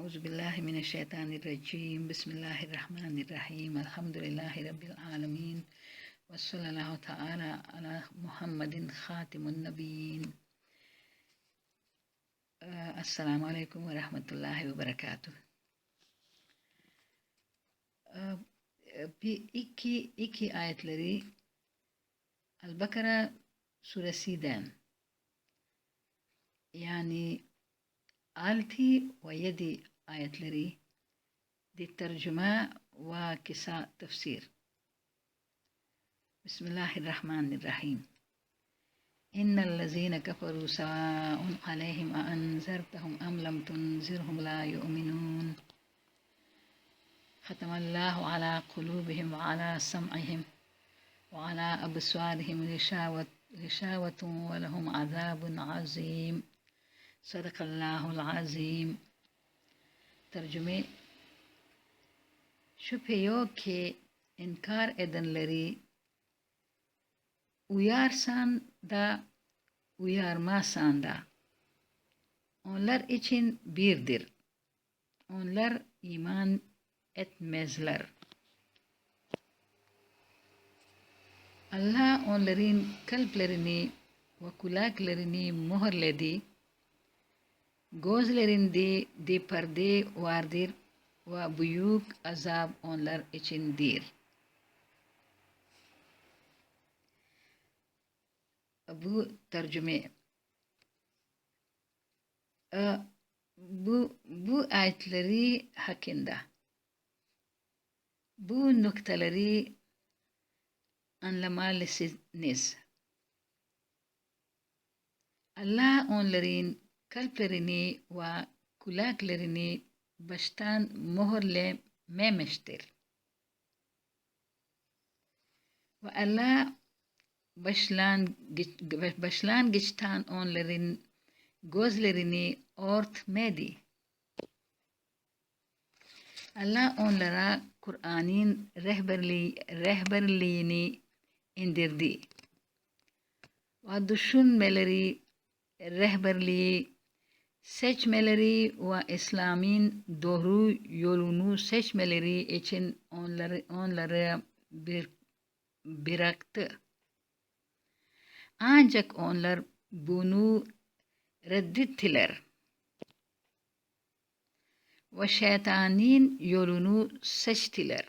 أعوذ بالله من الشيطان الرجيم. بسم الله الرحمن الرحيم. الحمد لله رب العالمين. وصلى الله تعالى على محمد خاتم النبيين. آه، السلام عليكم ورحمة الله وبركاته. آه، bir iki, iki ayetleri Al-Bakara suresinden yani altı ve yedi ayetleri de tercüme ve kısa tefsir. Bismillahirrahmanirrahim. إن الذين كفروا سواء عليهم أأنذرتهم أم لم تنذرهم لا يؤمنون ختم الله على قلوبهم وعلى سمعهم وعلى أبصارهم غشاوة, غشاوة ولهم عذاب عظيم صدق الله العظيم Tercüme Şüphe yok ki inkar edenleri uyarsan da uyarmazsan da onlar için birdir. Onlar iman etmezler. Allah onların kalplerini ve kulaklarını mühürledi. Gözlerinde de perde vardır ve büyük azap onlar içindir. Bu tercüme. Bu, bu ayetleri hakkında bu noktaları anlamalısınız. Allah onların kalplerini ve kulaklarını baştan mühürlememiştir. Ve Allah başlangıç, başlangıçtan onların gözlerini örtmedi. Allah onlara Kur'an'ın rehberliği, rehberliğini indirdi. Ve düşünmeleri, rehberliği, seçmeleri ve İslam'ın doğru yolunu seçmeleri için onları, onları bir, bıraktı. Ancak onlar bunu reddettiler ve şeytanın yolunu seçtiler.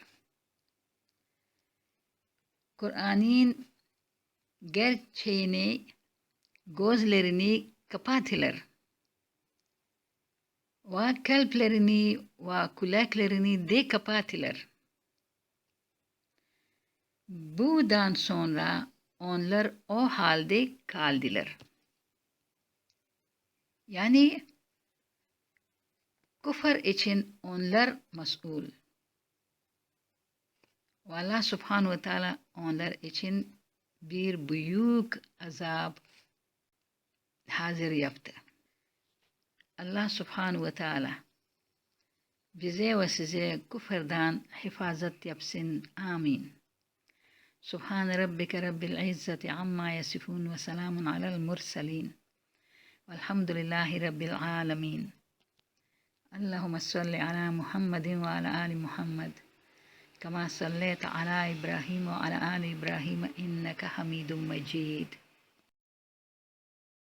Kur'an'ın gerçeğini, gözlerini kapattılar. Ve kalplerini ve kulaklarını de kapattılar. Bundan sonra onlar o halde kaldılar. Yani Küfür için onlar mesul. Ve Allah subhanahu ve teala onlar için bir büyük azap hazır yaptı. Subhanahu ve teala bize ve size küfürden hifazet yapsın. Amin. Subhan rabbike rabbil izzati amma yasifun ve selamun alel mursalin. Velhamdülillahi rabbil alemin. اللهم صل على محمد وعلى آل محمد كما صليت على إبراهيم وعلى آل إبراهيم إنك حميد مجيد